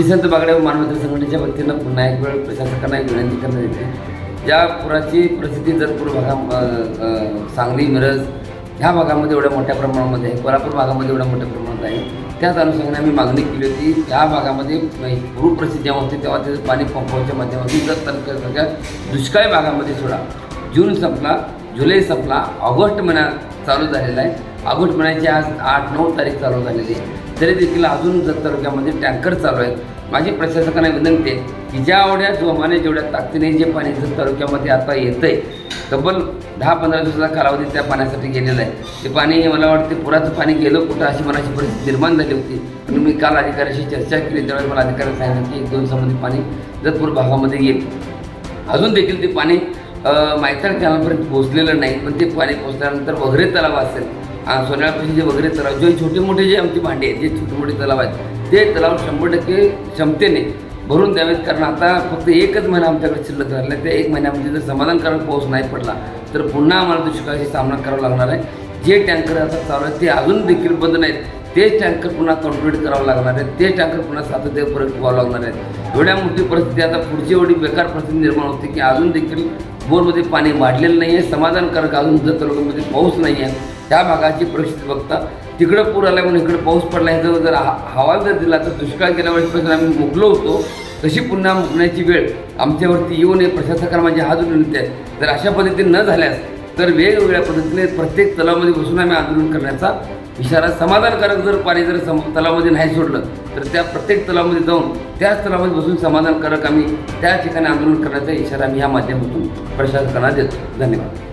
श्री संत बागडे मानवत संघटनेच्या वतीनं पुन्हा एक वेळ प्रशासकांना एक विनंती करण्यात येते. ज्या पुराची परिस्थिती जतपूर भागा सांगली मिरज ह्या भागामध्ये एवढ्या मोठ्या प्रमाणामध्ये आहे कोल्हापूर भागामध्ये एवढ्या मोठ्या प्रमाणात आहे त्याच अनुषंगाने आम्ही मागणी केली होती त्या भागामध्ये म्हणजे पूर्व परिस्थिती जेव्हा होती तेव्हा त्याचं पाणी पंपाच्या माध्यमातून जत तालुक्यासारख्या दुष्काळी भागामध्ये सोडा. जून संपला जुलै संपला ऑगस्ट महिना चालू झालेला आहे. ऑगस्ट म्हणायची आज आठ नऊ तारीख चालू झालेली आहे. तरी देखील अजून जत तालुक्यामध्ये टँकर चालू आहेत. माझी प्रशासकांना विनंती आहे की ज्या एवढ्या जोमाने जेवढ्या ताकदीने जे पाणी जत तालुक्यामध्ये आता येतं आहे तब्बल दहा पंधरा दिवसाचा कालावधी त्या पाण्यासाठी गेलेला आहे. ते पाणी मला वाटते पुराचं पाणी गेलं कुठं अशी मनाची परिस्थिती निर्माण झाली होती. पण मी काल अधिकाऱ्याशी चर्चा केली. त्यावेळेस मला अधिकाऱ्याने सांगितलं की एक दोन दिवसामध्ये पाणी जतपूर भागामध्ये येईल. अजून देखील ते पाणी मायताळ कॅनलपर्यंत पोहोचलेलं नाही. पण ते पाणी पोहोचल्यानंतर वगैरे तलाव असेल आ, जे वगैरे तलाव जे छोटे मोठे जे आमची भांडी आहेत जे छोटे मोठे तलाव आहेत ते तलाव शंभर टक्के क्षमतेने भरून द्यावेत. कारण आता फक्त एकच महिना आमच्याकडे शिल्लक राहिला. आहे त्या एक महिन्यामध्ये जर समाधानकारक पाऊस नाही पडला तर पुन्हा आम्हाला दुष्काळाशी सामना करावा लागणार आहे. जे टँकर आता चालू आहेत ते अजून देखील बंद नाहीत. तेच टँकर पुन्हा कंट्रोल करावं लागणार आहे. ते टँकर पुन्हा सातत्य परत व्हावं लागणार आहे. एवढ्या मोठी परिस्थिती आता पुढची एवढी बेकार परिस्थिती निर्माण होते की अजून देखील बोरमध्ये पाणी वाढलेलं नाही आहे समाधानकारक अजून जर तालुक्यामध्ये पाऊस नाही आहे त्या भागाची परिस्थिती बघता तिकडं पूर आला म्हणून इकडं पाऊस पडला ह्याचा जर हा- हवाल जर दिला तर दुष्काळ गेल्या वेळेसपासून आम्ही मुकलो होतो तशी पुन्हा मुकण्याची वेळ आमच्यावरती येऊ नये प्रशासकाला माझी हात विनंती आहे जर अशा पद्धतीने न झाल्यास तर वेगवेगळ्या पद्धतीने प्रत्येक तलावामध्ये बसून आम्ही आंदोलन करण्याचा इशारा समाधानकारक जर पाणी जर सम तलावामध्ये नाही सोडलं तर त्या प्रत्येक तलावामध्ये जाऊन त्याच तलावामध्ये बसून समाधानकारक आम्ही त्या ठिकाणी आंदोलन करण्याचा इशारा आम्ही या माध्यमातून प्रशासकांना देतो. धन्यवाद.